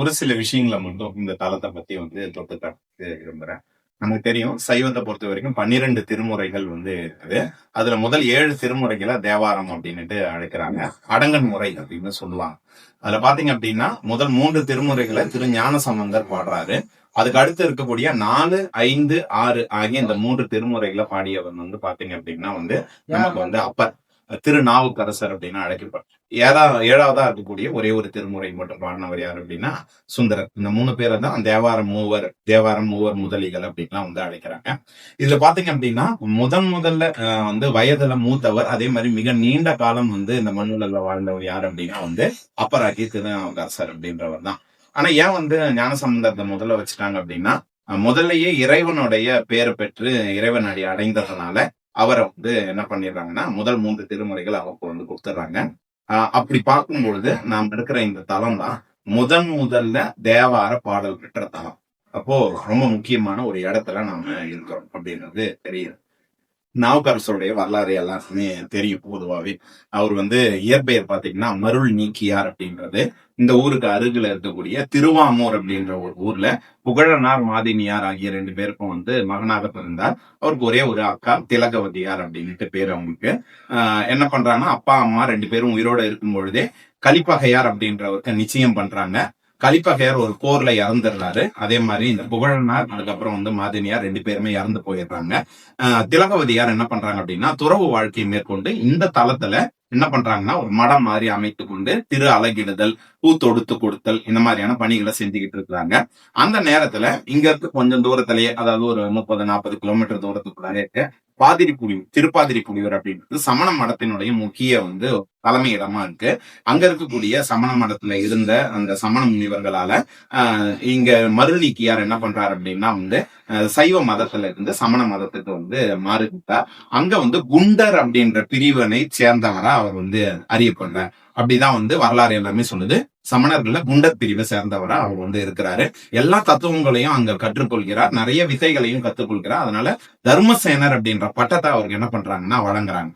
ஒரு சில விஷயங்களை மட்டும் இந்த தலத்தை பத்தி வந்து தொட்டு விரும்புறேன். நமக்கு தெரியும் சைவத்தை பொறுத்த வரைக்கும் பன்னிரெண்டு திருமுறைகள் வந்து இருக்குது. அதுல முதல் ஏழு திருமுறைகளை தேவாரம் அப்படின்னுட்டு அழைக்கிறாங்க. அடங்கன் முறை அப்படின்னு சொல்லுவாங்க. அதுல பாத்தீங்க அப்படின்னா முதல் மூன்று திருமுறைகளை திரு ஞான சம்பந்தர் பாடுறாரு. அதுக்கு அடுத்து இருக்கக்கூடிய நாலு ஐந்து ஆறு ஆகிய இந்த மூன்று திருமுறைகளை பாடியவர் வந்து பாத்தீங்க அப்படின்னா வந்து நமக்கு வந்து அப்பர். திருநாவுக்கரசர் அப்படின்னு அழைக்கப்படுறார் ஏதா ஏழாவதா இருக்கக்கூடிய ஒரே ஒரு திருமுறை மட்டும் பாடினவர் யார் அப்படின்னா சுந்தரர். இந்த மூணு பேரை தான் தேவாரம் மூவர் தேவாரம் மூவர் முதலிகள் அப்படின்லாம் வந்து அழைக்கிறாங்க. இதுல பாத்தீங்க அப்படின்னா முதன் முதல்ல வந்து வயதுல மூத்தவர் அதே மாதிரி மிக நீண்ட காலம் வந்து இந்த மண்ணுலகில் வாழ்ந்தவர் யார் அப்படின்னா வந்து அப்பராக்கி திருநாவுக்கரசர் அப்படின்றவர் தான். ஆனா ஏன் வந்து ஞானசம்பந்தத்தை முதல்ல வச்சுட்டாங்க அப்படின்னா முதல்லயே இறைவனுடைய பேரை பெற்று இறைவன் அடி அடைந்ததுனால அவரை வந்து என்ன பண்ணிடுறாங்கன்னா முதல் மூன்று திருமுறைகள் அவருக்கு வந்து கொடுத்துட்றாங்க. ஆஹ் அப்படி பார்க்கும்பொழுது நாம் இருக்கிற இந்த தலம் தான் முதன் முதல்ல தேவார பாடல் பெற்ற தலம். அப்போ ரொம்ப முக்கியமான ஒரு இடத்துல நாம இருக்கிறோம் அப்படின்றது தெரியுது நாவுக்கரசருடைய வரலாறு எல்லாருக்குமே தெரியும் பொதுவாகவே அவர் வந்து இயற்பெயர் பார்த்தீங்கன்னா மருள் நீக்கியார் அப்படின்றது. இந்த ஊருக்கு அருகில் இருக்கக்கூடிய திருவாமூர் அப்படின்ற ஒரு ஊர்ல புகழனார் மாதினியார் ஆகிய ரெண்டு பேருக்கும் வந்து மகனாக பிறந்தார். அவருக்கு ஒரே ஒரு அக்கா திலகவதியார் அப்படின்ட்டு பேர் அவங்களுக்கு. ஆஹ் என்ன பண்றாங்கன்னா அப்பா அம்மா ரெண்டு பேரும் உயிரோட இருக்கும் பொழுதே கலிப்பகையார் அப்படின்றவருக்கு நிச்சயம் பண்றாங்க. கலிப்பகையார் ஒரு போர்ல இறந்துடுறாரு. அதே மாதிரி இந்த புகழனார் அதுக்கப்புறம் வந்து மாதினியார் ரெண்டு பேருமே இறந்து போயிடுறாங்க. ஆஹ் திலகவதியார் என்ன பண்றாங்க அப்படின்னா துறவு வாழ்க்கையை மேற்கொண்டு இந்த தளத்துல என்ன பண்றாங்கன்னா ஒரு மடம் மாதிரி அமைத்து கொண்டு திரு அலகிடுதல் பூ தொடுத்து கொடுத்தல் இந்த மாதிரியான பணிகளை செஞ்சுக்கிட்டு இருக்கிறாங்க. அந்த நேரத்துல இங்க இருந்து கொஞ்சம் தூரத்திலேயே அதாவது ஒரு முப்பது நாற்பது கிலோமீட்டர் தூரத்துக்குள்ளாரே இருக்கு. பாதிரி புலியூர் திருப்பாதிரி புலியூர் அப்படின்றது சமண மடத்தினுடைய முக்கிய வந்து தலைமை இடமா இருக்கு. அங்க இருக்கக்கூடிய சமண மடத்துல இருந்த அந்த சமண முனிவர்களால ஆஹ் இங்க மருளிக்கியார் என்ன பண்றாரு அப்படின்னா வந்து சைவ மதத்துல இருந்து சமண மதத்துக்கு வந்து மாறுகிட்டார் அங்க வந்து குண்டர் அப்படின்ற பிரிவினை சேர்ந்தவரா அவர் வந்து அறியப்படுறார். அப்படிதான் வந்து வரலாறு எல்லாமே சொல்லுது. சமணர்கள்ல குண்டர் பிரிவை சேர்ந்தவரா அவர் வந்து இருக்கிறாரு. எல்லா தத்துவங்களையும் அங்க கற்றுக்கொள்கிறார். நிறைய வித்தைகளையும் கற்றுக்கொள்கிறார். அதனால தர்மசேனர் அப்படின்ற பட்டத்தை அவருக்கு என்ன பண்றாங்கன்னா வழங்குறாங்க.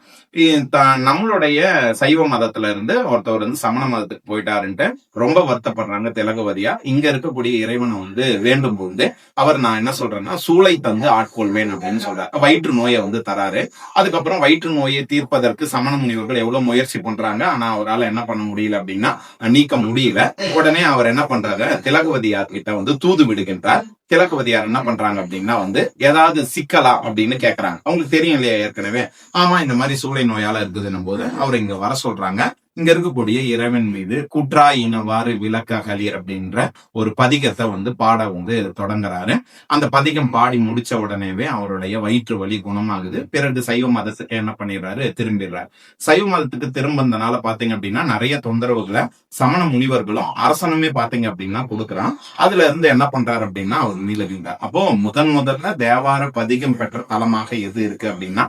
நம்மளுடைய சைவ மதத்துல இருந்து ஒருத்தவர் வந்து சமண மதத்துக்கு போயிட்டாருன்ட்டு ரொம்ப வருத்தப்படுறாங்க திலகவதியா. இங்க இருக்கக்கூடிய இறைவனை வந்து வேண்டும் போது அவர் நான் என்ன சொல்றேன்னா சூளை தந்து ஆட்கொள்வேன் அப்படின்னு சொல்றாரு. வயிற்று நோயை வந்து தராரு. அதுக்கப்புறம் வயிற்று நோயை தீர்ப்பதற்கு சமண முனிவர்கள் எவ்வளவு முயற்சி பண்றாங்க. ஆனா அவரால் என்ன பண்ண முடியல அப்படின்னா நீக்க முடியல. உடனே அவர் என்ன பண்றாரு? திலகவதியார் கிட்ட வந்து தூது விடுகின்றார். திலகவதியார் என்ன பண்றாங்க அப்படின்னா வந்து ஏதாவது சிக்கலா அப்படின்னு கேக்குறாங்க. அவங்களுக்கு தெரியும் இல்லையா ஏற்கனவே? ஆமா இந்த மாதிரி சூளை நோயால இருக்குதுன்னும் போது அவர் இங்க வர சொல்றாங்க. இங்க இருக்கக்கூடிய இறைவன் மீது குற்றா இனவாறு விளக்க கலியர் அப்படின்ற ஒரு பதிகத்தை வந்து பாட வந்து தொடங்குறாரு. அந்த பதிகம் பாடி முடிச்ச உடனேவே அவருடைய வயிற்று வலி குணமாகுது. பிறகு சைவ மதத்துக்கு என்ன பண்ணிடுறாரு? திரும்பிடுறாரு. சைவ மதத்துக்கு திரும்பினதுனால பாத்தீங்க அப்படின்னா நிறைய தொந்தரவுகளை சமண முனிவர்களும் அரசனுமே பாத்தீங்க அப்படின்னா கொடுக்குறான். அதுல இருந்து என்ன பண்றாரு அப்படின்னா அவர் மீளுகின்றார் அப்போ முதன் முதல்ல தேவார பதிகம் பெற்ற தலமாக எது இருக்கு அப்படின்னா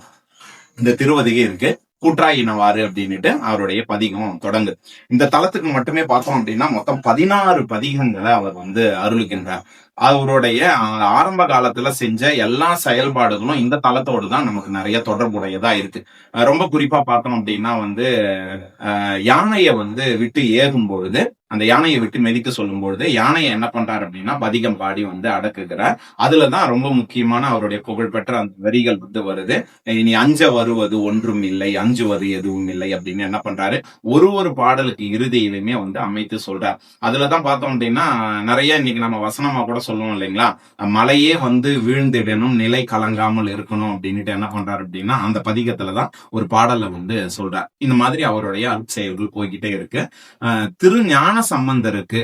இந்த திருவதிகை இருக்கு. கூற்றாயினவாறு அப்படின்னுட்டு அவருடைய பதிகம் தொடங்குது. இந்த தளத்துக்கு மட்டுமே பார்த்தோம் அப்படின்னா மொத்தம் பதினாறு பதிகங்களை அவர் வந்து அருளுகின்றார். அவருடைய ஆரம்ப காலத்துல செஞ்ச எல்லா செயல்பாடுகளும் இந்த தளத்தோடு தான் நமக்கு நிறைய தொடர்புடையதா இருக்கு. ரொம்ப குறிப்பா பார்த்தோம் அப்படின்னா வந்து யானையை வந்து விட்டு ஏகும் பொழுது அந்த யானையை விட்டு மெதிக்க சொல்லும் பொழுது யானையை என்ன பண்றாரு அப்படின்னா பதிகம் பாடி வந்து அடக்குகிறார். அதுலதான் ரொம்ப முக்கியமான அவருடைய புகழ்பெற்ற அந்த வரிகள் வந்து வருது. இனி அஞ்ச வருவது ஒன்றும் இல்லை அஞ்சுவது எதுவும் இல்லை அப்படின்னு என்ன பண்றாரு? ஒரு ஒரு பாடலுக்கு இறுதியிலுமே வந்து அமைத்து சொல்றார். அதுலதான் பார்த்தோம் அப்படின்னா நிறைய இன்னைக்கு நம்ம வசனமா கூட சொல்லுவோம் இல்லைங்களா? மலையே வந்து வீழ்ந்திடணும் நிலை கலங்காமல் இருக்கணும் அப்படின்ட்டு என்ன பண்றாரு அப்படின்னா அந்த பதிகத்துலதான் ஒரு பாடலை வந்து சொல்றார். இந்த மாதிரி அவருடைய அருட்செயல்கள் போய்கிட்டே இருக்கு. திரு ஞான சம்பந்தருக்கு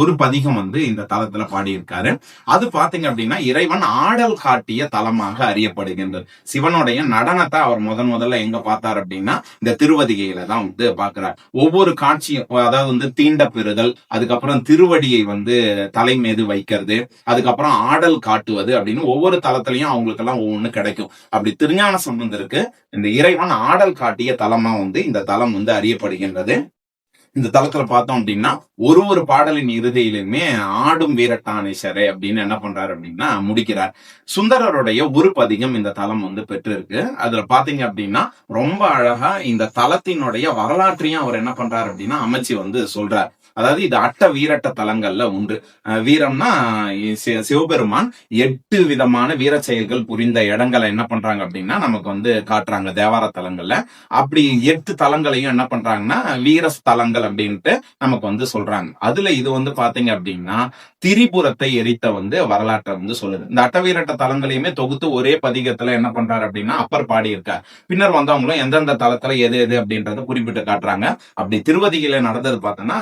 ஒரு பதிகம் வந்து இந்த தலத்துல பாடியிருக்காரு. அது பாத்தீங்க அப்படின்னா இறைவன் ஆடல் காட்டிய தலமாக அறியப்படுகின்றது. சிவனுடைய நடனத்தை அவர் முதன் முதல்ல எங்க பார்த்தார் அப்படின்னா இந்த திருவதிகையில தான் வந்து பாக்குறார் ஒவ்வொரு காட்சியும் அதாவது வந்து தீண்ட பெறுதல் அதுக்கப்புறம் திருவடியை வந்து தலை மீது வைக்கிறது அதுக்கப்புறம் ஆடல் காட்டுவது அப்படின்னு ஒவ்வொரு தளத்திலையும் அவங்களுக்கு எல்லாம் ஒவ்வொன்று கிடைக்கும். அப்படி திருஞான சம்பந்தருக்கு இந்த இறைவன் ஆடல் காட்டிய தலமா வந்து இந்த தலம் வந்து அறியப்படுகின்றது. இந்த தளத்துல பார்த்தோம் அப்படின்னா ஒரு ஒரு பாடலின் இறுதியிலுமே ஆடும் வீரட்டானேஸ்வரே அப்படின்னு என்ன பண்றாரு அப்படின்னா முடிக்கிறார். சுந்தரருடைய ஒரு பதிகம் இந்த தலம் வந்து பெற்றிருக்கு. அதுல பாத்தீங்க அப்படின்னா ரொம்ப அழகா இந்த தலத்தினுடைய வரலாற்றையும் அவர் என்ன பண்றாரு அப்படின்னா அமைச்சு வந்து சொல்றார். அதாவது இது அட்ட வீரட்ட தலங்கள்ல உண்டு. வீரம்னா சிவபெருமான் எட்டு விதமான வீர செயல்கள் புரிந்த இடங்களை என்ன பண்றாங்க அப்படின்னா நமக்கு வந்து காட்டுறாங்க தேவார தலங்கள்ல. அப்படி எட்டு தலங்களையும் என்ன பண்றாங்கன்னா வீர ஸ்தலங்கள் அப்படின்ட்டு நமக்கு வந்து சொல்றாங்க. அதுல இது வந்து பாத்தீங்க அப்படின்னா திரிபுரத்தை எரித்த வந்து வரலாற்றை வந்து சொல்லுது. இந்த அட்ட வீரட்ட தலங்களையுமே தொகுத்து ஒரே பதிகத்துல என்ன பண்றாரு அப்படின்னா அப்பர் பாடி இருக்கார் பின்னர் வந்தவங்களும் எந்தெந்த தலத்துல எது எது அப்படின்றத குறிப்பிட்டு காட்டுறாங்க. அப்படி திருவதியில நடந்தது பார்த்தோம்னா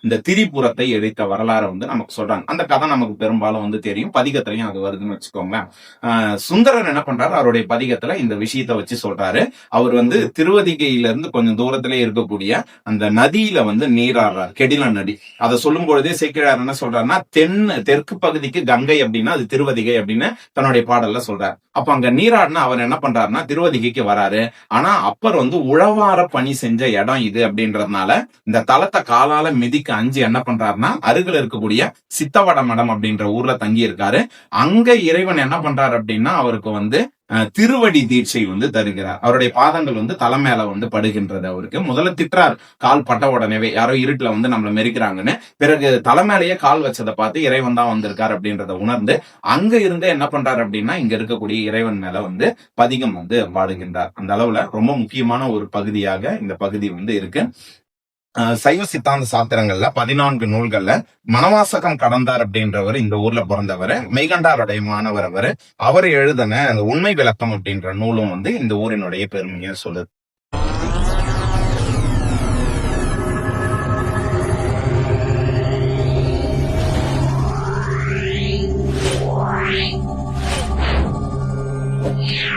இந்த திரிபுரத்தை எடுத்த வரலாறு வந்து நமக்கு சொல்றாங்க. அந்த கதை நமக்கு பெரும்பாலும் வந்து தெரியும். பதிகத்திலையும் அது வருதுன்னு வச்சுக்கோங்களேன். சுந்தரர் என்ன பண்றாரு? அவருடைய பதிகத்துல இந்த விஷயத்தை வச்சு சொல்றாரு. அவர் வந்து திருவதிகையில இருந்து கொஞ்சம் தூரத்திலே இருக்கக்கூடிய அந்த நதியில வந்து நீராடுறார். கெடில நதி. அதை சொல்லும் பொழுதே சேக்கிழார் என்ன சொல்றாருன்னா தென் தெற்கு பகுதிக்கு கங்கை அப்படின்னா அது திருவதிகை அப்படின்னு தன்னுடைய பாடல்ல சொல்றாரு. அப்ப அங்க நீராடினா அவர் என்ன பண்றாருன்னா திருவதிகைக்கு வராரு. ஆனா அப்பர் வந்து உழவார பணி செஞ்ச இடம் இது அப்படின்றதுனால இந்த தளத்தை காலால மிதிக்க அஞ்சு என்ன பண்றாருன்னா அருகில் இருக்கக்கூடிய சித்தவட மடம் அப்படின்ற ஊர்ல தங்கி இருக்காரு அங்க இறைவன் என்ன பண்றாரு அப்படின்னா அவருக்கு வந்து திருவடி தீட்சை வந்து தருகிறார். அவருடைய பாதங்கள் வந்து தலை மேல வந்து படுகின்றது அவருக்கு. முதல்ல திட்டார் கால் பட்ட உடனேவே. யாரோ இருட்டுல வந்து நம்மள மெரிக்கிறாங்கன்னு. பிறகு தலை மேலேயே கால் வச்சதை பார்த்து இறைவன் தான் வந்திருக்கார் அப்படின்றத உணர்ந்து அங்க இருந்தே என்ன பண்றாரு அப்படின்னா இங்க இருக்கக்கூடிய இறைவன் மேல வந்து பதிகம் வந்து பாடுகின்றார். அந்த அளவுல ரொம்ப முக்கியமான ஒரு பகுதியாக இந்த பகுதி வந்து இருக்கு. சைவ சித்தாந்த சாத்திரங்கள்ல பதினான்கு நூல்கள்ல மனவாசகம் கடந்தார் அப்படின்றவர் இந்த ஊர்ல பிறந்தவர் மெய்கண்டாருடைய மாணவர் அவர் அவர் எழுதின அந்த உண்மை விளக்கம் அப்படின்ற நூலும் வந்து இந்த ஊரினுடைய பெருமையை சொல்லுது Yeah.